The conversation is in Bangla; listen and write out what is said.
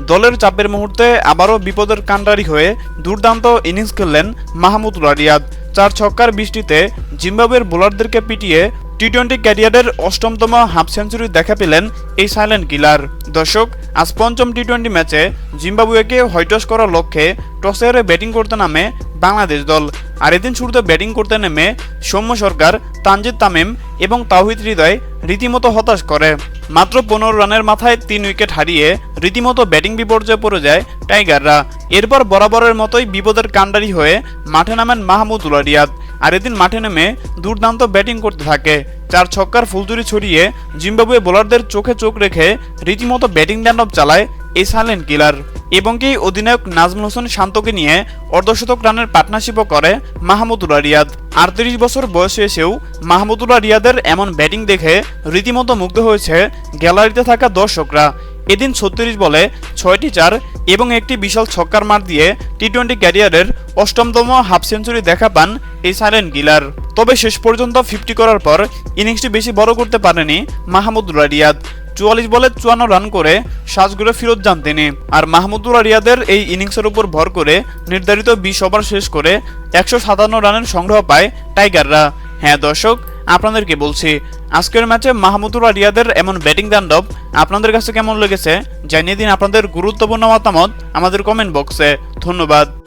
দলের চাপের মুহূর্তে আবারও বিপদের কাণ্ডারি হয়ে দুর্দান্ত ইনিংস খেললেন মাহমুদুল্লাহ রিয়াদ চার ছক্কার বৃষ্টিতে জিম্বাবুয়ের বোলারদেরকে পিটিয়ে টি টোয়েন্টি ক্যারিয়ারের অষ্টমতম হাফ সেঞ্চুরি দেখা পেলেন এই সাইলেন্ট কিলার। দর্শক, আজ পঞ্চম টি টোয়েন্টি ম্যাচে জিম্বাবুয়েকে হয়টস করার লক্ষ্যে টসে ব্যাটিং করতে নামে বাংলাদেশ দল। আর এদিন শুরুতে ব্যাটিং করতে নেমে সৌম্য সরকার, তানজিদ তামিম এবং তাওহিদ হৃদয় রীতিমতো হতাশ করে। মাত্র পনেরো রানের মাথায় তিন উইকেট হারিয়ে রীতিমতো ব্যাটিং বিপর্যয়ে পড়ে যায় টাইগাররা। এরপর বরাবরের মতোই বিপদের কাণ্ডারি হয়ে মাঠে নামেন মাহমুদুল্লাহ রিয়াদ আর এদিন মাঠে নেমে দুর্দান্ত ব্যাটিং করতে থাকে। চার ছক্কার ফুলতুরি ছড়িয়ে জিম্বাবুয়ে বোলারদের চোখে চোখ রেখে রীতিমতো ব্যাটিং ড্যান্ডপ চালায় এই সাইলেন্ট কিলার এবং কি অধিনায়ক নাজমুল হোসেন শান্তকে নিয়ে অর্ধশতক রানের পার্টনারশিপও করে মাহমুদুল্লাহ রিয়াদ। আটত্রিশ বছর বয়সে এসেও মাহমুদুল্লাহ রিয়াদের এমন ব্যাটিং দেখে রীতিমতো মুগ্ধ হয়েছে গ্যালারিতে থাকা দর্শকরা। এদিন ছত্রিশ বলে ছয়টি চার এবং একটি বিশাল ছক্কার মার দিয়ে টি টোয়েন্টি ক্যারিয়ারের অষ্টমতম হাফ সেঞ্চুরি দেখা পান এই সাইলেন্ট গিলার। তবে শেষ পর্যন্ত ফিফটি করার পর ইনিংসটি বেশি বড় করতে পারেনি মাহমুদুল্লাহ রিয়াদ। চুয়াল্লিশ বলে চুয়ান্ন রান করে সাজগুলো ফিরত যান তিনি। আর মাহমুদুল্লাহ রিয়াদের এই ইনিংসের উপর ভর করে নির্ধারিত বিশ ওভার শেষ করে একশো সাতান্ন রানের সংগ্রহ পায় টাইগাররা। হ্যাঁ দর্শক, আপনাদেরকে বলছি, আজকের ম্যাচে মাহমুদুল্লাহ রিয়াদের এমন ব্যাটিং দান্ডব আপনাদের কাছে কেমন লেগেছে জানিয়ে দিন আপনাদের গুরুত্বপূর্ণ মতামত আমাদের কমেন্ট বক্সে। ধন্যবাদ।